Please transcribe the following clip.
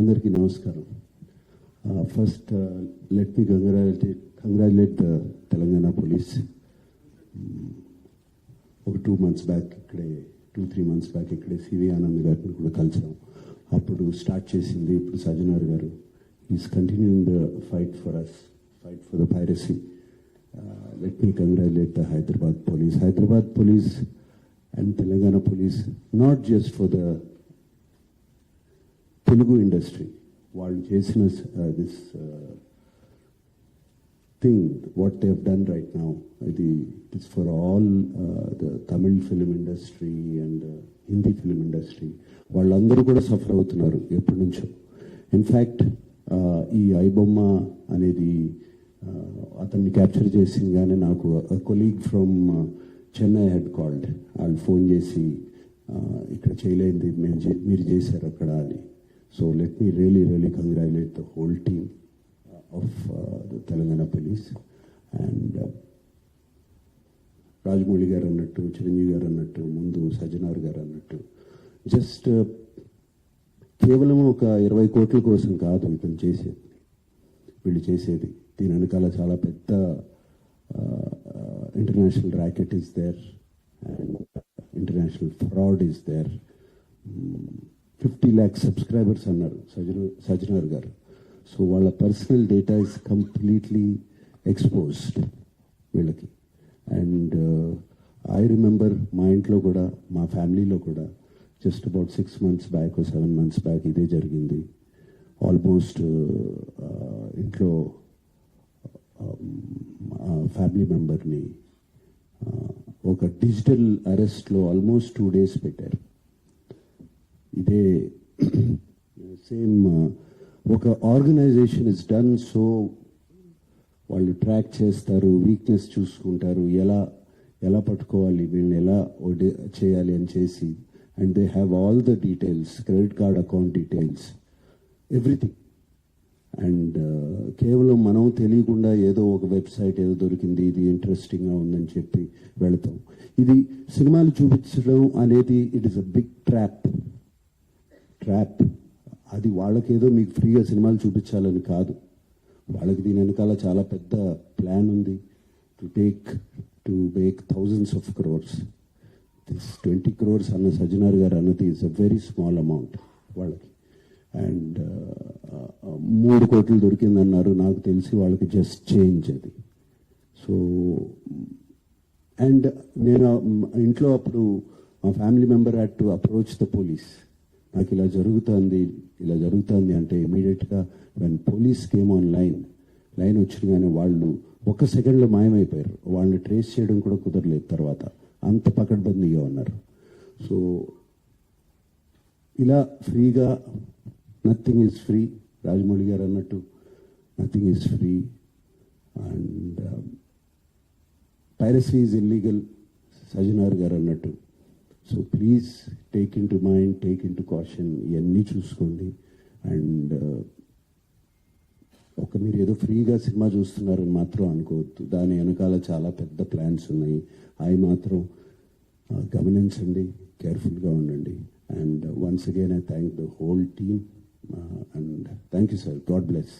అందరికీ నమస్కారం. First let me congratulate congratulate the Telangana police ఒక టూ మంత్స్ బ్యాక్ ఇక్కడే టూ త్రీ మంత్స్ బ్యాక్ ఇక్కడే సివి ఆనంద్ గారిని కూడా కలిసాం. అప్పుడు స్టార్ట్ చేసింది ఇప్పుడు సజనార్ గారు. Is continuing the fight for us fight for the piracy let me congratulate the Hyderabad police Hyderabad police and Telangana police not just for the Telugu industry వాళ్ళు చేసిన this thing what they done right now ఇది it's for all the Tamil film industry and Hindi film industry వాళ్ళందరూ కూడా suffer అవుతున్నారు ఎప్పటి నుంచో. In fact ఈ ఐబొమ్మ అనేది అతన్ని క్యాప్చర్ చేసిందిగానే నాకు colleague from Chennai head called వాళ్ళు ఫోన్ చేసి ఇక్కడ చేయలేంది మీరు చే- మీరు చేశారు అక్కడ అని. So let me really really congratulate the whole team of the Telangana police and Rajamouli గారు అన్నట్టు చిరంజీవి గారు అన్నట్టు ముందు సజ్జనార్ గారు అన్నట్టు. జస్ట్ uh, కేవలం ఒక ఇరవై కోట్ల కోసం కాదు ఇతను చేసేది. వీళ్ళు చేసేది. దీని వెనకాల చాలా పెద్ద international racket is there and international fraud is there fifty lakhs subscribers అన్నారు సజన సజ్జనార్ గారు. సో వాళ్ళ personal data is completely exposed వీళ్ళకి. అండ్ uh, ఐ రిమెంబర్ మా ఇంట్లో కూడా మా ఫ్యామిలీలో కూడా just about six months back seven months back ఇదే జరిగింది. ఆల్మోస్ట్ uh, uh, ఇంట్లో um, ఫ్యామిలీ మెంబర్ని ఒక డిజిటల్ అరెస్ట్లో ఆల్మోస్ట్ టూ డేస్ పెట్టారు. అంటే సేమ్ uh, ఒక ఆర్గనైజేషన్ ఇస్ డన్ సో వాళ్ళు ట్రాక్ చేస్తారు వీక్నెస్ చూసుకుంటారు ఎలా ఎలా పట్టుకోవాలి వీళ్ళని ఎలా చేయాలి అని చేసి and they have all the details credit card account details everything and కేవలం మనం తెలియకుండా ఏదో ఒక వెబ్సైట్ ఏదో దొరికింది ఇది ఇంట్రెస్టింగ్గా ఉందని చెప్పి వెళతాం. ఇది సినిమాలు చూపించడం అనేది it is a big trap trap అది వాళ్ళకేదో మీకు ఫ్రీగా సినిమాలు చూపించాలని కాదు. వాళ్ళకి దీని వెనకాల చాలా పెద్ద ప్లాన్ ఉంది. To take to make thousands of crores this twenty crores అన్న సజ్జనార్ గారు అన్నది is a very small amount వాళ్ళకి. అండ్ uh, uh, మూడు కోట్లు దొరికిందన్నారు. నాకు తెలిసి వాళ్ళకి జస్ట్ చేంజ్ అది. సో అండ్ నేను uh, ఇంట్లో అప్పుడు మా family member had to approach the police నాకు ఇలా జరుగుతుంది ఇలా జరుగుతుంది అంటే ఇమీడియట్గా when police came on line line వచ్చిన కానీ వాళ్ళు ఒక సెకండ్లో మాయమైపోయారు. వాళ్ళని ట్రేస్ చేయడం కూడా కుదరలేదు తర్వాత. అంత పకడ్బందీగా ఉన్నారు. సో ఇలా ఫ్రీగా నథింగ్ ఈజ్ ఫ్రీ రాజమౌళి గారు అన్నట్టు nothing is free and piracy is illegal Sajanar గారు అన్నట్టు so please take in to mind take in to caution ఇవన్నీ చూసుకోండి. అండ్ uh, ఒక మీరు ఏదో ఫ్రీగా సినిమా చూస్తున్నారని మాత్రం అనుకోవద్దు. దాని వెనకాల చాలా పెద్ద ప్లాన్స్ ఉన్నాయి. అవి మాత్రం uh, గమనించండి కేర్ఫుల్గా ఉండండి. And once again I thank the whole team and thank you sir God bless